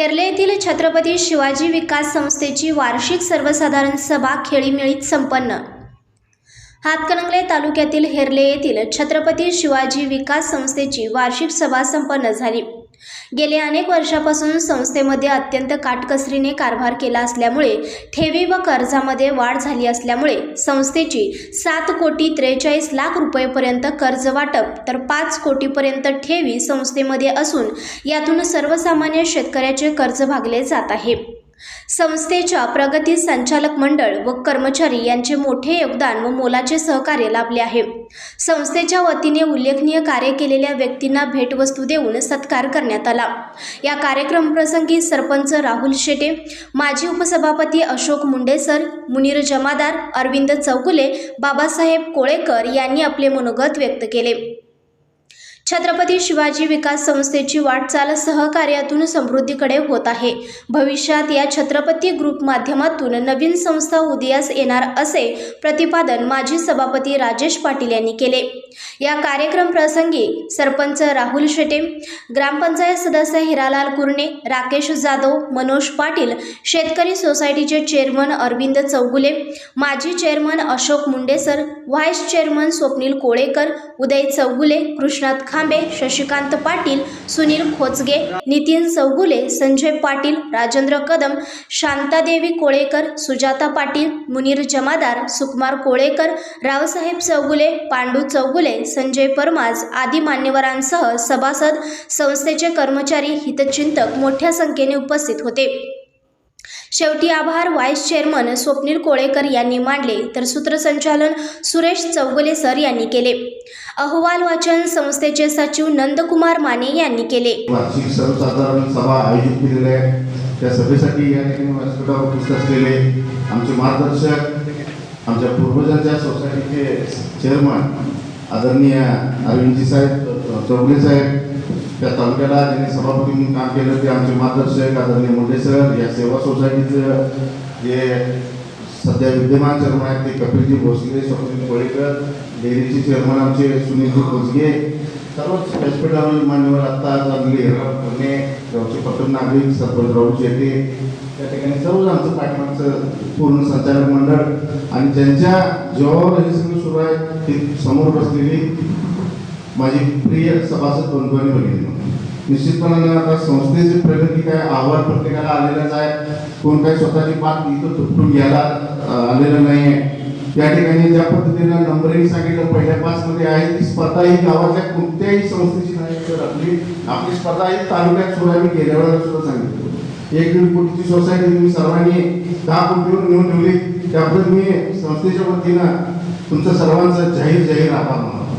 हेर्ले येथील छत्रपती शिवाजी विकास संस्थेची वार्षिक सर्वसाधारण सभा खेळीमेळीत संपन्न. हातकणंगले तालुक्यातील हेर्ले येथील छत्रपती शिवाजी विकास संस्थेची वार्षिक सभा संपन्न झाली. गेले अनेक वर्षापासून संस्थेमध्ये अत्यंत काटकसरीने कारभार केला असल्यामुळे ठेवी व कर्जामध्ये वाढ झाली असल्यामुळे संस्थेची सात कोटी त्रेचाळीस लाख रुपयेपर्यंत कर्ज वाटप तर पाच कोटीपर्यंत ठेवी संस्थेमध्ये असून यातून सर्वसामान्य शेतकऱ्याचे कर्ज भागले जात आहे. संस्थेच्या प्रगती संचालक मंडळ व कर्मचारी यांचे मोठे योगदान व मोलाचे सहकार्य लाभले आहे. संस्थेच्या वतीने उल्लेखनीय कार्य केलेल्या व्यक्तींना भेटवस्तू देऊन सत्कार करण्यात आला. या कार्यक्रम प्रसंगी सरपंच राहुल शेटे माजी उपसभापती अशोक मुंडेसर मुनीर जमादार अरविंद चौगुले बाबासाहेब कोळेकर यांनी आपले मनोगत व्यक्त केले. छत्रपती शिवाजी विकास संस्थेची वाटचाल सहकार्यातून समृद्धीकडे होत आहे. भविष्यात या छत्रपती ग्रुप माध्यमातून नवीन संस्था उदयास येणार असे प्रतिपादन माजी सभापती राजेश पाटील यांनी केले. या कार्यक्रम प्रसंगी सरपंच राहुल शेटे ग्रामपंचायत सदस्य हिरालाल कुर्णे राकेश जाधव मनोज पाटील शेतकरी सोसायटीचे चेअरमन अरविंद चौगुले माजी chairman Ashok Mundesar vice chairman Swapnil Kolekar Uday Chougule Krishnat Khambe Shashikant Patil Sunil खोचगे Nitin Chougule Sanjay Patil Rajendra Kadam Shanta Devi Kolekar Sujata Patil Munir जमादार सुकुमार कोळेकर रावसाहेब चौगुले पांडू चौगुले संजय परमाज आदी मान्यवरांसह सभासद संस्थेचे कर्मचारी हितचिंतक मोठ्या संख्येने उपस्थित होते. शेवटी आभार व्हाईस चेअरमन स्वप्नील कोळेकर यांनी मांडले तर सूत्रसंचालन सुरेश चौगुले सर यांनी केले. अहवाल वाचन संस्थेचे सचिव नंदकुमार माने यांनी केले. वार्षिक सर्वसाधारण सभा आयोजित केलेली आहे. त्या सभेसाठी या ठिकाणी व्यासपीठावर उपस्थित असलेले आमचे मार्गदर्शक आमच्या पूर्वजांच्या सोसायटीचे चेअरमन आदरणीय अरविंदजी साहेब चौगले साहेब त्या तालुक्याला ज्यांनी सभापती म्हणून काम केलं ते आमचे मार्गदर्शक आदरणीय मुंडे सर या सेवा सोसायटीचं जे सध्या विद्यमान चेअरमन आहेत ते कपिलजी भोसले स्वप्नील कोळेकर डेअरीचे चेअरमन आमचे सुनीलजी खोजगे सर्वच व्यासपीठावरील मान्यवर आत्ता चालले पुणे गावचे पत्र नागरिक सरपंच राहुल शेटे त्या ठिकाणी सर्वच आमचं पाठीमागचं पूर्ण संचालक मंडळ आणि ज्यांच्या जेव्हावर हे सगळं सुरू आहे ते समोर बसलेली माझी प्रिय सभासद बंधुवानी बघितली निश्चितपणाने आता संस्थेची प्रगती काय आव्हान प्रत्येकाला आलेलंच आहे. कोण काही स्वतःची बात इथं तुटून घ्यायला आलेलं नाही आहे या ठिकाणी ज्या पद्धतीनं नंबरिंग सांगितलं पहिल्या पाच मध्ये आहे ती स्पर्धा ही गावाच्या कोणत्याही संस्थेची नाही तर आपली आपली स्पर्धा ही तालुक्यात सुरू आहे मी गेल्या वेळेला सुद्धा सांगितलं. एक दीड कोटीची सोसायटी तुम्ही सर्वांनी दहा कोटीवर नेऊन ठेवली त्याबद्दल मी संस्थेच्या वतीनं तुमचं सर्वांचं जाहीर जाहीर आभार मानतो.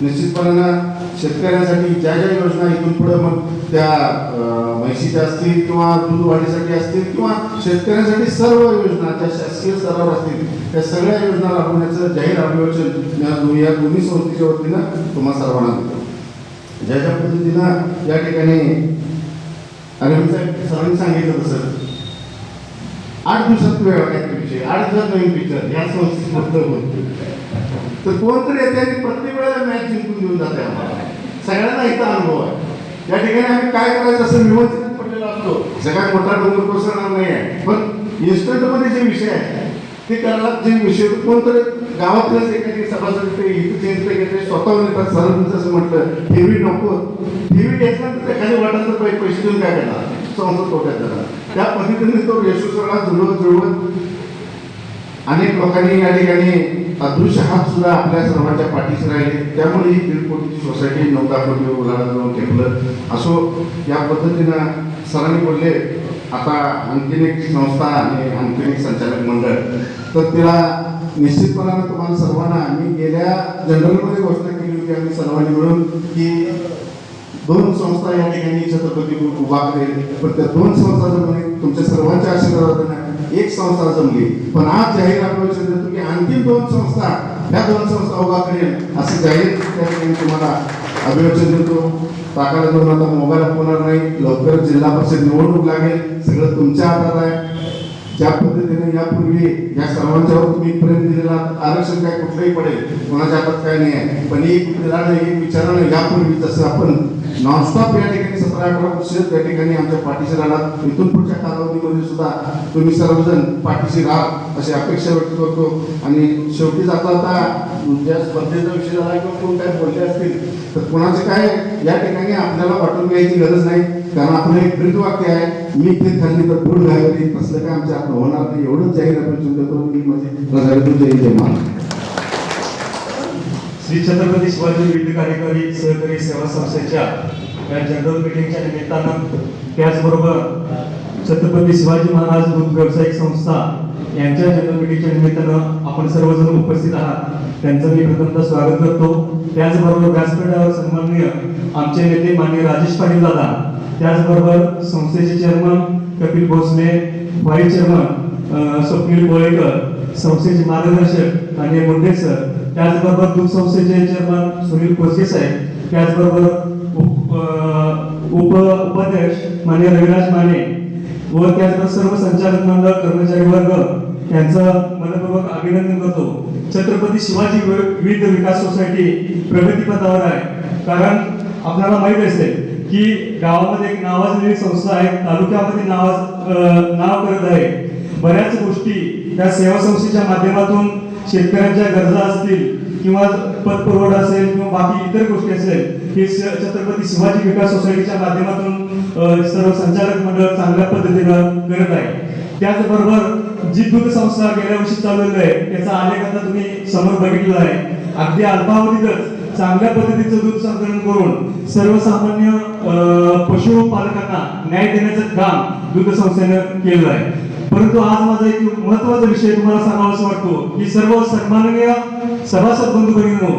निश्चितपणानं शेतकऱ्यांसाठी ज्या ज्या योजना इथून पुढे मग त्या अं, म्हैशीच्या असतील किंवा दूध वाढीसाठी असतील किंवा शेतकऱ्यांसाठी सर्व योजना ज्या शासकीय स्तरावर असतील त्या सगळ्या योजना राबवण्याचं जाहीर अभिवाचन या दो- या दोन्ही संस्थेच्या वतीनं तुम्हा सर्वांना देतो. ज्या ज्या पद्धतीनं या ठिकाणी अरविंद साहेब सरांनी सांगितलं तसं आठ दिवसात वेळ वाटायचं विषय आठ दिवसात नवीन पिक्चर या संस्थेबद्दल बोलतो तर कोणतरी येते आणि प्रत्येक वेळेला मॅच जिंकून घेऊन जाते आम्हाला. सगळ्यांना इथं अनुभव आहे. या ठिकाणी आम्ही काय करायचं असं व्यवस्थित पडलेला असतो. सगळ्यात मोठा डोंगर कोसळणार नाही आहे. पण इन्स्टंटमध्ये जे विषय आहे ते करायला जे विषय कोणतरी गावातलंच एखादी सभासद ते इथं चेंज घेते स्वतः येतात सरपंच असं म्हटलं ठेवी नको. हेवी घेतल्यानंतर एखाद्या वाटाचं पैसे देऊन काय करणार? संसद तोट्यात जाणार त्या पद्धतीने तो रेशो सगळा जुळवत जुळवत अनेक लोकांनी या ठिकाणी अदृश्य हात सुद्धा आपल्या सर्वांच्या पाठीशी राहिले. त्यामुळे ही दीड सोसायटी नौका कोटी उलाढाल जाऊन टेकलं असो या पद्धतीनं सरांनी बोलले आता आणखीन एक संस्था आणि आणखीन एक संचालक मंडळ. तर तिला निश्चितपणानं तुम्हाला सर्वांना आम्ही गेल्या जनरलमध्ये घोषणा केली होती आम्ही सर्वांनी मिळून की दोन संस्था या ठिकाणी छत्रपती उभा करेल पण त्या दोन संस्था जमली तुमच्या सर्वांच्या आशीर्वादाने एक संस्था जमली. पण आज जाहीर आठवड्यात देतो की आणखी दोन संस्था ह्या दोन संस्था उभा करेल असं जाहीर त्या ठिकाणी तुम्हाला अभिवचन देतो. ताकाला जाऊन आता मोबाईल होणार नाही लवकर जिल्हा परिषद निवडणूक लागेल सगळं तुमच्या हातात आहे. ज्या पद्धतीने यापूर्वी या सर्वांच्यावर तुम्ही प्रेम दिलेला आरक्षण काय कुठलंही पडेल कोणाच्या हातात काय नाही आहे. पण एक दिला नाही एक विचारानं यापूर्वी जसं आपण नॉनस्टॉप या ठिकाणी सतरा अठरा वर्ष त्या ठिकाणी आमच्या पाठीशी राहणार. इथून पुढच्या कालावधीमध्ये सुद्धा तुम्ही सर्वजण पाठीशी राहा अशी अपेक्षा व्यक्त करतो. आणि शेवटी जाता आता ज्या स्पर्धेचा विषय झाला किंवा कोण काय बोलले असतील तर कोणाचे काय या ठिकाणी आपल्याला वाटून घ्यायची गरज नाही. कारण आपलं एक ब्रीदवाक्य आहे मी ते खाल्ली तर फूड घालवली तसलं काय आमच्या आपलं होणार नाही एवढंच जाहीर आपण चिंता करून मी माझे प्रजावी जय जय महाराज श्री छत्रपती शिवाजी विविध कार्यकारी सहकारी सेवा संस्थेच्या या जनरल मीटिंगच्या निमित्तानं त्याचबरोबर छत्रपती शिवाजी महाराज दूध व्यावसायिक संस्था यांच्या जनरल मीटिंगच्या निमित्तानं आपण सर्वजण उपस्थित आहात. त्यांचं मी प्रथमतः स्वागत करतो. त्याचबरोबर व्यासपीठावर सन्माननीय आमचे नेते माननीय राजेश पाटील दादा त्याचबरोबर संस्थेचे chairman Kapil Bhosale vice chairman Swapnil Kolekar संस्थेचे मार्गदर्शक आणि मुंडे सर त्याचबरोबर दूध संस्थेचे चेअरमन सुनील कोसगे साहेब त्याचबरोबर उप उपाध्यक्ष माने रविराज माने व त्याचबरोबर सर्व संचालक मंडळ कर्मचारी वर्ग यांचं मनपूर्वक अभिनंदन करतो. छत्रपती शिवाजी विविध विकास सोसायटी प्रगतीपथावर आहे. कारण आपल्याला माहीत असेल की गावामध्ये एक नावाजलेली संस्था आहे तालुक्यामध्ये नावाज नाव करत आहे. बऱ्याच गोष्टी त्या सेवा संस्थेच्या माध्यमातून शेतकऱ्यांच्या गरजा असतील किंवा पतपुरवठा असेल किंवा बाकी इतर गोष्टी असेल हे छत्रपती शिवाजी विकास सोसायटीच्या माध्यमातून सर्व संचालक मंडळ चांगल्या पद्धतीनं करत आहे. त्याचबरोबर जी दूध संस्था गेल्या वर्षी चालवलेलं आहे त्याचा आलेख आता तुम्ही समोर बघितलेला आहे. अगदी अल्पावधीतच चांगल्या पद्धतीचं दूध संकलन करून सर्वसामान्य पशुपालकांना न्याय देण्याचं काम दूध संस्थेनं केलं आहे. परंतु आज माझा एक महत्त्वाचा विषय तुम्हाला सांगावासा वाटतो की सर्व सन्माननीय सभासद बंधू भगिनींनो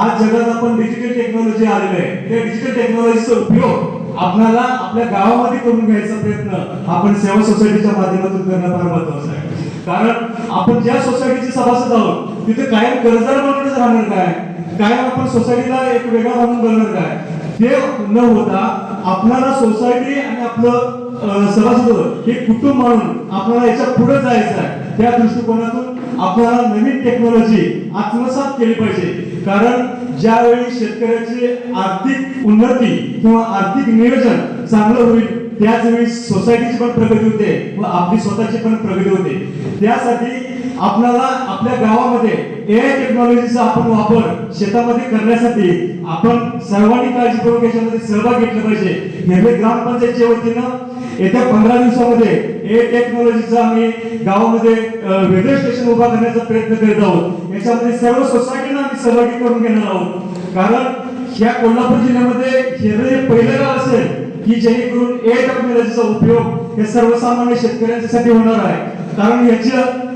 आज जगात आपण डिजिटल टेक्नॉलॉजी आलेले आहे. त्या डिजिटल टेक्नॉलॉजीचा उपयोग आपल्याला आपल्या गावामध्ये करून घ्यायचा प्रयत्न आपण सेवा सोसायटीच्या माध्यमातून करणं फार महत्वाचं आहे. कारण आपण ज्या सोसायटीचे सभासद आहोत तिथे कायम कर्जदार म्हणूनच राहणार काय? कायम आपण सोसायटीला एक वेगळा म्हणून बनणार काय? ते न होता आपल्याला सोसायटी आणि आपलं सभासद हे कुटुंब म्हणून आपल्याला याच्यापुढे जायचं आहे. त्या दृष्टिकोनातून आपल्याला नवीन टेक्नॉलॉजी आत्मसात केली पाहिजे. कारण ज्यावेळी शेतकऱ्याची आर्थिक उन्नती किंवा आर्थिक नियोजन चांगलं होईल त्याच वेळी सोसायटीची पण प्रगती होते व आपली स्वतःची पण प्रगती होते. त्यासाठी आपल्याला आपल्या गावामध्ये ए टेक्नॉलॉजीचा आपण वापर शेतामध्ये करण्यासाठी आपण सर्वांनी काळजीपूर्वक याच्यामध्ये सहभाग घेतला पाहिजे. हेरले ग्रामपंचायतच्या वतीनं येत्या पंधरा दिवसामध्ये ए टेक्नॉलॉजीचा आम्ही गावामध्ये अं, वेगळं स्टेशन उभा करण्याचा प्रयत्न करीत आहोत. याच्यामध्ये सर्व सोसायटीना आम्ही सहभागी करून घेणार आहोत. कारण या कोल्हापूर जिल्ह्यामध्ये हे पहिलं गाव असेल की जेणेकरून ए टेक्नॉलॉजीचा उपयोग हे सर्वसामान्य शेतकऱ्यांसाठी होणार आहे. कारण याची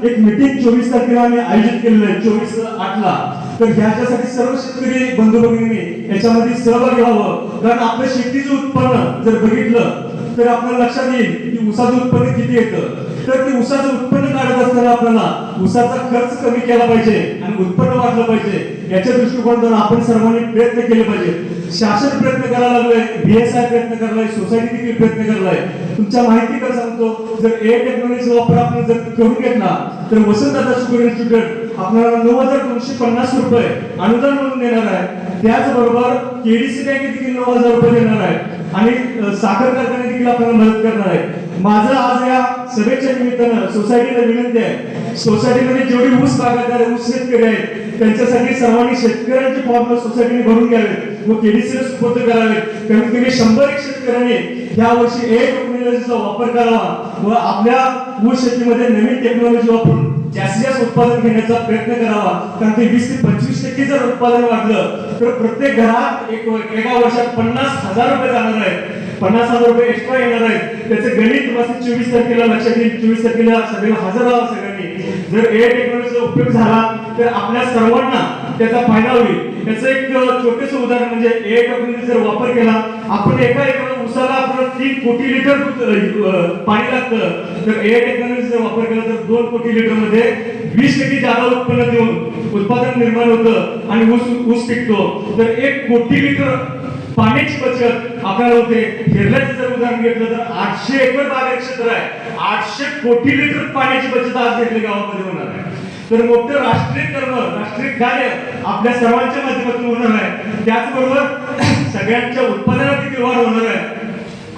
एक मीटिंग चोवीस तारखेला आम्ही आयोजित केलेलं आहे चोवीस आठला. तर ह्याच्यासाठी सर्व शेतकरी बंधू भगिनी याच्यामध्ये सहभागी व्हावं. कारण आपलं शेतीचं उत्पन्न जर बघितलं तर आपल्याला लक्षात येईल की ऊसाचं उत्पन्न किती येतं तर ते ऊसाचं उत्पन्न काढत असताना आपल्याला ऊसाचा खर्च कमी केला पाहिजे आणि उत्पन्न वाढलं पाहिजे. याच्या दृष्टिकोनातून आपण सर्वांनी प्रयत्न केले पाहिजे. शासन प्रयत्न करायला लागलोय बीएसआय प्रयत्न करलाय सोसायटी देखील प्रयत्न करलाय तुमच्या माहितीकडे सांगतो जर ए टेक्नॉलॉजीचा वापर आपण जर करून घेतला तर वसंतदादा शुगर इन्स्टिट्यूट आपल्याला नऊ हजार दोनशे पन्नास रुपये अनुदान म्हणून देणार आहे. त्याचबरोबर केडीसी बँक देखील नऊ हजार रुपये देणार आहे. आणि साखर कारखाने देखील आपल्याला मदत करणार आहे माझं आज या सभेच्या निमित्तानं सोसायटीला विनंती आहे. सोसायटीमध्ये जेवढी ऊस बागायतदार ऊस शेतकरी आहेत त्यांच्यासाठी सर्वांनी शेतकऱ्यांचे फॉर्म सोसायटीने भरून घ्यावेत. व केडीसी सुपूर्द करावेत. कमीत कमी शंभर एक शेतकऱ्यांनी या वर्षी एक टेक्नॉलॉजीचा वापर करावा. व आपल्या ऊस शेतीमध्ये नवीन टेक्नॉलॉजी वापरून जास्तीत जास्त उत्पादन घेण्याचा प्रयत्न करावा. कारण ते वीस ते पंचवीस टक्के जर उत्पादन वाढलं तर प्रत्येक घरात एक एका वर्षात पन्नास हजार रुपये जाणार आहेत. पन्नास हजार रुपये एक्स्ट्रा येणार आहेत. त्याचं गणित चोवीस तारखेला लक्षात येईल. चोवीस तारखेला सगळ्यांना हजर राहा सगळ्यांनी. जर ए टेक्नॉलॉजीचा उपयोग झाला तर आपल्या सर्वांना त्याचा फायदा होईल. त्याचं एक छोटस उदाहरण म्हणजे ए टेक्नॉलॉजी जर वापर केला आपण एका एका उसाला आपल्याला तीन कोटी लिटर पाणी लागतं. तर ए टेक्नॉलॉजीचा वापर केला तर दोन कोटी लिटरमध्ये वीस टक्के जादा उत्पन्न देऊन उत्पादन निर्माण होतं आणि ऊस ऊस पिकतो. तर एक कोटी लिटर पाण्याची बचत आपल्याला होते. केरळाचं जर उदाहरण घेतलं तर आठशे एकर बागायत क्षेत्र आहे. आठशे कोटी लिटर पाण्याची बचत आज घेतली गावामध्ये होणार आहे. तर मोठं राष्ट्रीय कर्म राष्ट्रीय कार्य आपल्या सर्वांच्या माध्यमातून होणार आहे. त्याचबरोबर सगळ्यांच्या उत्पादन देखील वाढ होणार आहे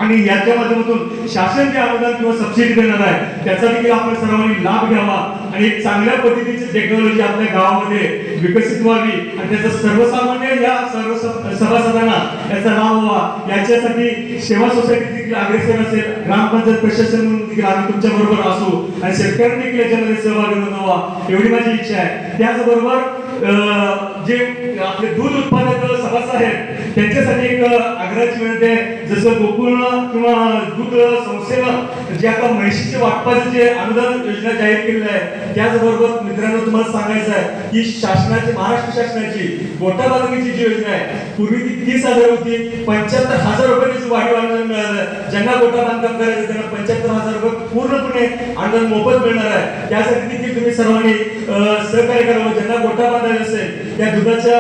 आणि याच्या माध्यमातून शासन जे अनुदान किंवा सबसिडी देणार आहे त्याचा देखील आपण सर्वांनी लाभ घ्यावा. आणि एक चांगल्या पद्धतीची टेक्नॉलॉजी आपल्या गावामध्ये विकसित व्हावी आणि त्याचा सर्वसामान्य या सर्व सभासदांना याचा लाभ व्हावा. याच्यासाठी सेवा सोसायटी देखील अग्रेसर असेल ग्रामपंचायत प्रशासन म्हणून देखील आम्ही तुमच्या बरोबर असू आणि शेतकऱ्यांनी देखील याच्यामध्ये सहभागी नोंदवा एवढी माझी इच्छा आहे. त्याचबरोबर अं, जे आपले दूध उत्पादक सभासद आहेत त्यांच्यासाठी एक आग्रहाची विनंती आहे. जसं गोकुळ किंवा दूध संस्थेनं जे आता म्हैशीचे वाटपाचे जे अनुदान योजना जाहीर केलेली आहे त्याचबरोबर मित्रांनो तुम्हाला सांगायचं आहे की शासनाची महाराष्ट्र शासनाची गोठा बांधणीची जी योजना आहे पूर्वी ती तीस हजार होती पंच्याहत्तर हजार रुपये वाढीव अनुदान मिळालं. ज्यांना गोटा बांधकाम करायचं त्यांना पंच्याहत्तर हजार रुपये पूर्णपणे अनुदान मोफत मिळणार आहे. त्यासाठी देखील तुम्ही सर्वांनी सहकार्य करावं. ज्यांना गोटा बांधायचा असेल त्या दुधाच्या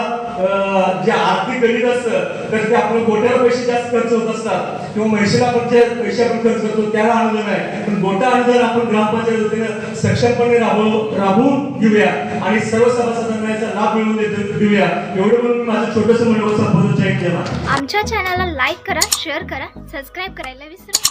जे आर्थिक गणित असतं तर ते आपण गोट्यावर पैसे जास्त खर्च होत असतात. किंवा म्हैशीला आपण जे पैसे आपण खर्च करतो त्याला अनुदान आहे. पण गोटा अनुदान आपण ग्रामपंचायत वतीनं सक्षमपणे राबव राबवून घेऊया. आणि सर्व सभासदांना याचा लाभ मिळवून देऊया. एवढं म्हणून माझं छोटंसं मनोबल संबोधन जाहीर आमच्या चॅनलला लाईक करा शेअर करा सबस्क्राईब करायला विसरू